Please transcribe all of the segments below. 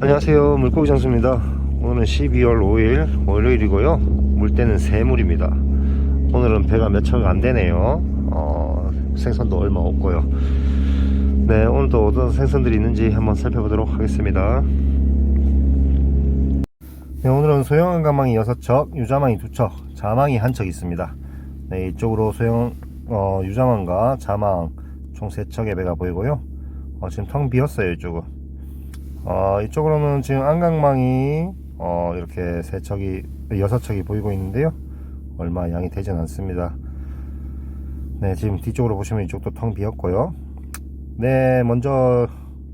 안녕하세요. 물고기 장수입니다. 오늘은 12월 5일 월요일이고요. 물때는 새물입니다. 오늘은 배가 몇 척 안되네요. 어, 생선도 얼마 없고요. 네 오늘도 어떤 생선들이 있는지 한번 살펴보도록 하겠습니다. 네, 오늘은 소형 한 가망이 6척 유자망이 2척 자망이 한척 있습니다. 네, 이쪽으로 소형 어, 유자망과 자망 총 3척의 배가 보이고요. 어, 지금 텅 비었어요 이쪽은 어, 이쪽으로는 지금 안강망이 어, 이렇게 세 척이 여섯 척이 보이고 있는데요. 얼마 양이 되진 않습니다. 네, 지금 뒤쪽으로 보시면 이쪽도 텅 비었고요. 네, 먼저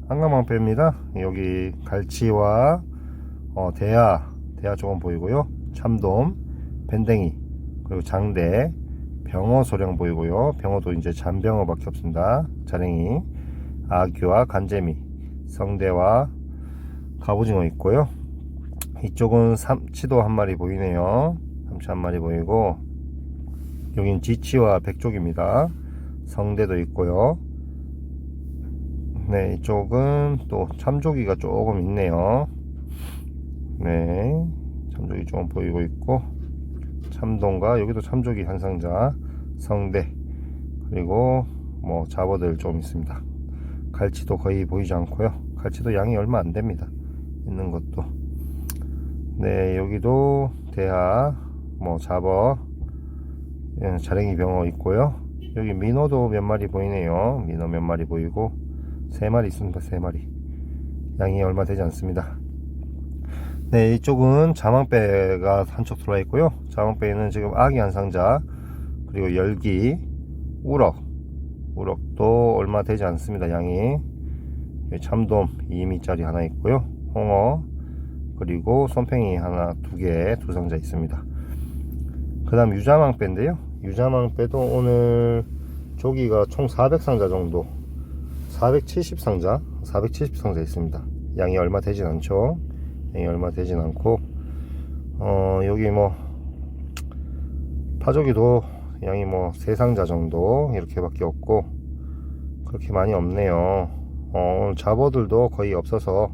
안강망배입니다. 여기 갈치와 어, 대하, 대하 조금 보이고요. 참돔, 밴댕이, 그리고 장대, 병어 소량 보이고요. 병어도 이제 잔병어밖에 없습니다. 자랭이, 아귀와 간재미, 성대와 갑오징어 있고요. 이쪽은 삼치도 한 마리 보이네요. 삼치 한 마리 보이고 여긴 지치와 백족입니다. 성대도 있고요. 네, 이쪽은 또 참조기가 조금 있네요. 네, 참조기 조금 보이고 있고 참돔과 여기도 참조기 한 상자, 성대 그리고 뭐 잡어들 좀 있습니다. 갈치도 거의 보이지 않고요. 갈치도 양이 얼마 안 됩니다. 있는 것도. 네, 여기도 대하, 뭐 잡어, 예, 자랭이 병어 있고요. 여기 민어도 몇 마리 보이네요. 민어 몇 마리 보이고 세 마리 있습니다. 세 마리. 양이 얼마 되지 않습니다. 네, 이쪽은 자망배가 한쪽 들어와 있고요. 자망배에는 지금 아기 한 상자, 그리고 열기, 우럭, 우럭도 얼마 되지 않습니다. 양이 여기 참돔 2미짜리 하나 있고요. 홍어 그리고 손팽이 하나 두개두 상자 있습니다. 그 다음 유자망배인데요. 유자망배도 오늘 조기가 총 400상자 정도 470상자 470상자 있습니다. 양이 얼마 되진 않죠. 양이 얼마 되진 않고 어 여기 뭐 파조기도 양이 뭐 3상자 정도 이렇게 밖에 없고 그렇게 많이 없네요 어, 오늘 잡어들도 거의 없어서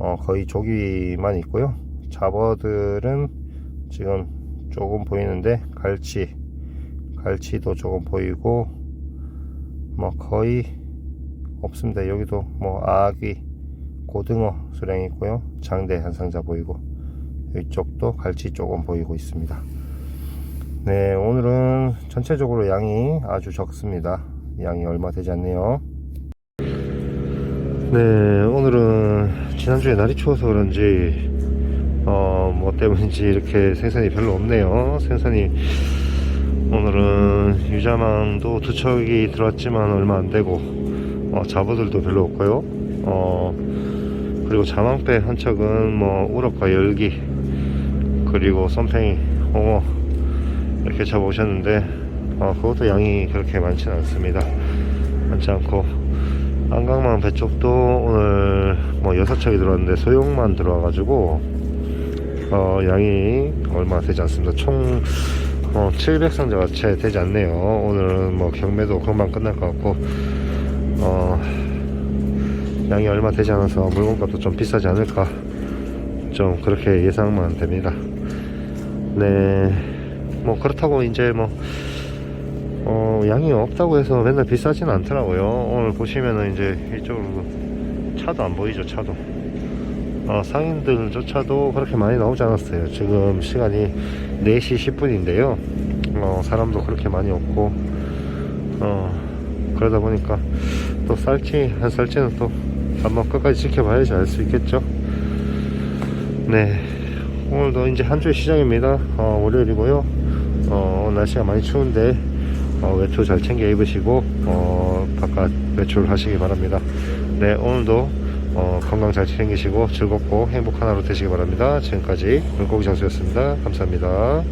어, 거의 조기만 있고요. 잡어들은 지금 조금 보이는데 갈치 갈치도 조금 보이고 뭐 거의 없습니다. 여기도 뭐 아기 고등어 수량이 있고요. 장대 한 상자 보이고 이쪽도 갈치 조금 보이고 있습니다. 네 오늘은 전체적으로 양이 아주 적습니다. 양이 얼마 되지 않네요 네 오늘은 지난주에 날이 추워서 그런지 어 뭐 때문인지 이렇게 생선이 별로 없네요. 생선이 오늘은 유자망도 두 척이 들어왔지만 얼마 안 되고 어, 잡어들도 별로 없고요. 어 그리고 자망배 한 척은 뭐 우럭과 열기 그리고 썸팽이 홍어 이렇게 잡아오셨는데 어, 그것도 양이 그렇게 많지는 않습니다. 많지 않고 안강망 배 쪽도 오늘 뭐 6척이 들어왔는데 소용만 들어와가지고 어, 양이 얼마 되지 않습니다. 총 어, 700상자가 채 되지 않네요. 오늘은 뭐 경매도 금방 끝날 것 같고 어, 양이 얼마 되지 않아서 물건값도 좀 비싸지 않을까 좀 그렇게 예상만 됩니다. 네. 뭐 그렇다고 이제 뭐 어, 양이 없다고 해서 맨날 비싸진 않더라고요. 오늘 보시면은 이제 이쪽으로 차도 안 보이죠 차도. 어, 상인들조차도 그렇게 많이 나오지 않았어요. 지금 시간이 4시 10분인데요. 어, 사람도 그렇게 많이 없고 어, 그러다 보니까 또 쌀지 안 쌀지는 또 한번 끝까지 지켜봐야지 알 수 있겠죠? 네. 오늘도 이제 한 주의 시작입니다. 어, 월요일이고요. 어, 날씨가 많이 추운데 어, 외투 잘 챙겨 입으시고 어, 바깥 외출 하시기 바랍니다. 네 오늘도 어, 건강 잘 챙기시고 즐겁고 행복한 하루 되시기 바랍니다. 지금까지 물고기 장수였습니다. 감사합니다